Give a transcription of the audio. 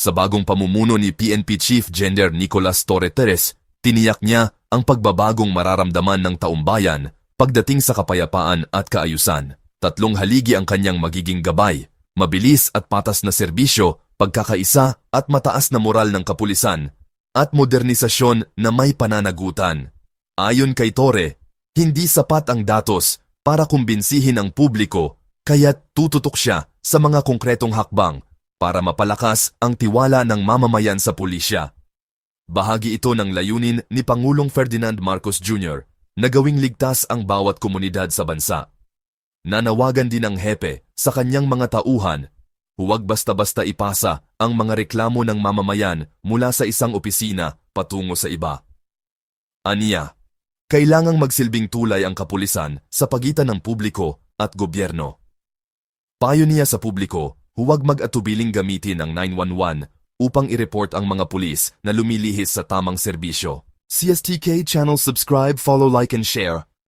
Sa bagong pamumuno ni PNP Chief Gender Nicolas Torre Teres, tiniyak niya ang pagbabagong mararamdaman ng taumbayan pagdating sa kapayapaan at kaayusan. Tatlong haligi ang kanyang magiging gabay, mabilis at patas na serbisyo, pagkakaisa at mataas na moral ng kapulisan, at modernisasyon na may pananagutan. Ayon kay Torre, hindi sapat ang datos para kumbinsihin ang publiko kaya tututok siya sa mga konkretong hakbang para mapalakas ang tiwala ng mamamayan sa pulisya. Bahagi ito ng layunin ni Pangulong Ferdinand Marcos Jr. na gawing ligtas ang bawat komunidad sa bansa. Nanawagan din ang hepe sa kanyang mga tauhan, huwag basta-basta ipasa ang mga reklamo ng mamamayan mula sa isang opisina patungo sa iba. Aniya, kailangang magsilbing tulay ang kapulisan sa pagitan ng publiko at gobyerno. Payo niya sa publiko, huwag mag-atubiling gamitin ang 911 upang i-report ang mga pulis na lumilihis sa tamang serbisyo. CSTK channel subscribe, follow, like, and share